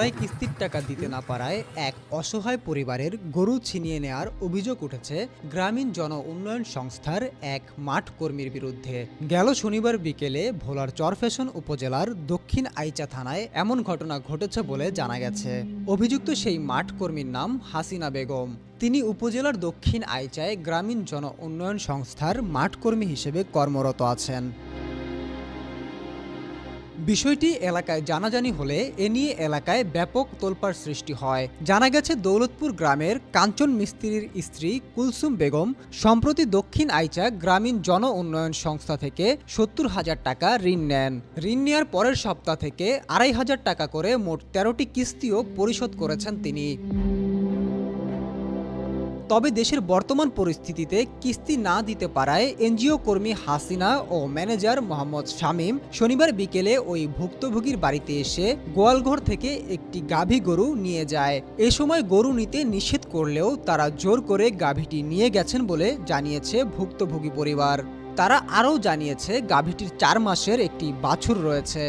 জুলাই কিস্তির টাকা দিতে না পারায় এক অসহায় পরিবারের গরু ছিনিয়ে নেওয়ার অভিযোগ উঠেছে গ্রামীণ জন উন্নয়ন সংস্থার এক মাঠ কর্মীর বিরুদ্ধে। গেল শনিবার বিকেলে ভোলার চরফ্যাশন উপজেলার দক্ষিণ আইচা থানায় এমন ঘটনা ঘটেছে বলে জানা গেছে। অভিযুক্ত সেই মাঠ কর্মীর নাম হাসিনা বেগম। তিনি উপজেলার দক্ষিণ আইচায় গ্রামীণ জন উন্নয়ন সংস্থার মাঠ কর্মী হিসেবে কর্মরত আছেন। বিষয়টি এলাকায় জানাজানি হলে এ নিয়ে এলাকায় ব্যাপক তোলপাড় সৃষ্টি হয়। জানা গেছে, দৌলতপুর গ্রামের কাঞ্চন মিস্ত্রির স্ত্রী কুলসুম বেগম সম্প্রতি দক্ষিণ আইচা গ্রামীণ জন উন্নয়ন সংস্থা থেকে সত্তর হাজার টাকা ঋণ নেন। ঋণ নেওয়ার পরের সপ্তাহ থেকে আড়াই হাজার টাকা করে মোট তেরোটি কিস্তিও পরিশোধ করেছেন তিনি। তবে দেশের বর্তমান পরিস্থিতিতে কিস্তি না দিতে পারায় এনজিও কর্মী হাসিনা ও ম্যানেজার মোহাম্মদ শামীম শনিবার বিকেলে ওই ভুক্তভোগীর বাড়িতে এসে গোয়ালঘর থেকে একটি গাভী গরু নিয়ে যায়। এ সময় গরু নিতে নিষেধ করলেও তারা জোর করে গাভীটি নিয়ে গেছেন বলে জানিয়েছে ভুক্তভোগী পরিবার। তারা আরও জানিয়েছে, গাভীটির চার মাসের একটি বাছুর রয়েছে।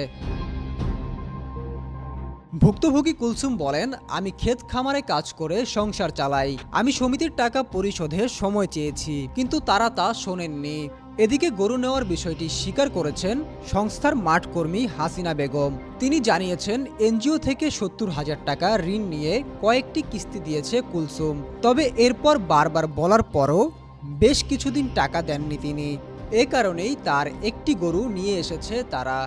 ভুক্তভোগী কুলসুম বলেন, আমি ক্ষেত খামারে কাজ করে সংসার চালাই। আমি সমিতির টাকা পরিশোধে সময় চেয়েছি, কিন্তু তারা তা শোনেননি। এদিকে গরু নেওয়ার বিষয়টি স্বীকার করেছেন সংস্থার মাঠ কর্মী হাসিনা বেগম। তিনি জানিয়েছেন, এনজিও থেকে সত্তর হাজার টাকা ঋণ নিয়ে কয়েকটি কিস্তি দিয়েছে কুলসুম। তবে এরপর বারবার বলার পরও বেশ কিছুদিন টাকা দেননি তিনি। এ কারণেই তার একটি গরু নিয়ে এসেছে তারা।